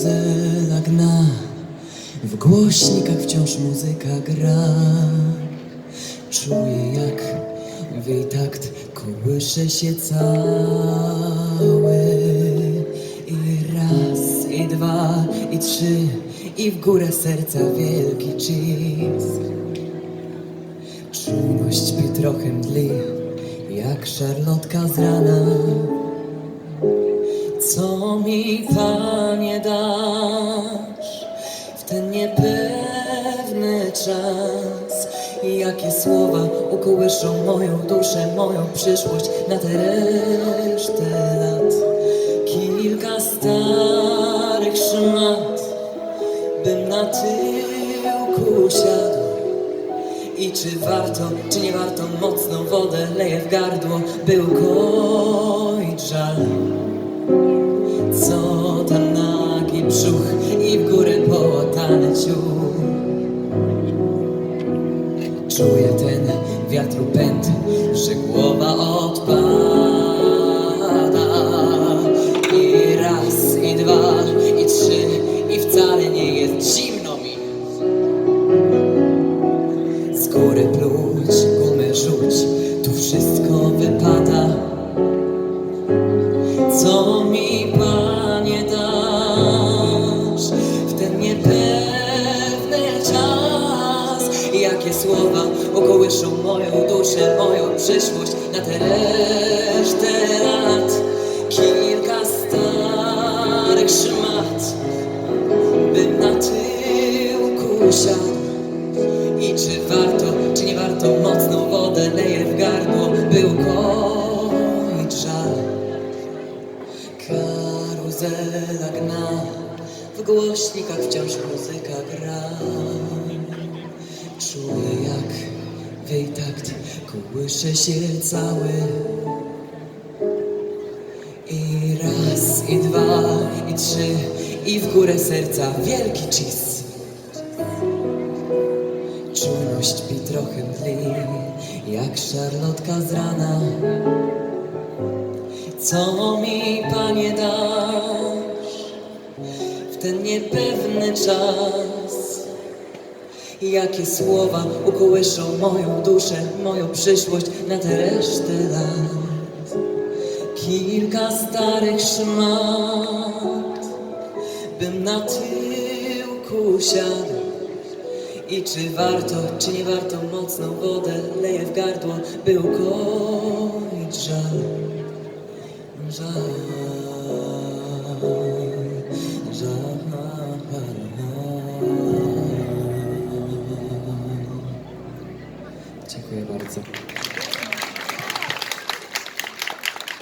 Karuzela gna, w głośnikach wciąż muzyka gra. Czuję jak w jej takt kołysze się cały. I raz, i dwa, i trzy, i w górę serca wielki cisk. Czujność by trochę mdli, jak szarlotka z rana. Co mi, Panie, dasz w ten niepewny czas? Jakie słowa ukołyszą moją duszę, moją przyszłość na tę resztę lat? Kilka starych szmat, bym na tyłku siadł. I czy warto, czy nie warto, mocną wodę leję w gardło, by ukoić żal. Czuję ten wiatru pęd, że głowa odpada Jakie słowa ukołyszą moją duszę, moją przyszłość na tę resztę lat? Kilka starych szmat, bym na tyłku siadł. I czy warto, czy nie warto, mocną wodę leję w gardło, by ukoić żal. Karuzela gna, w głośnikach wciąż muzyka gra. Czuję jak jej takt kołysze się cały. I raz, i dwa, i trzy, i w górę serca wielki cis. Czujność mi trochę mdli, jak szarlotka z rana. Co mi, Panie, dasz w ten niepewny czas? Jakie słowa ukołyszą moją duszę, moją przyszłość na tę resztę lat? Kilka starych szmat, bym na tyłku siadł. I czy warto, czy nie warto, mocną wodę leję w gardło, by ukoić. Żal, żal. Dziękuję bardzo.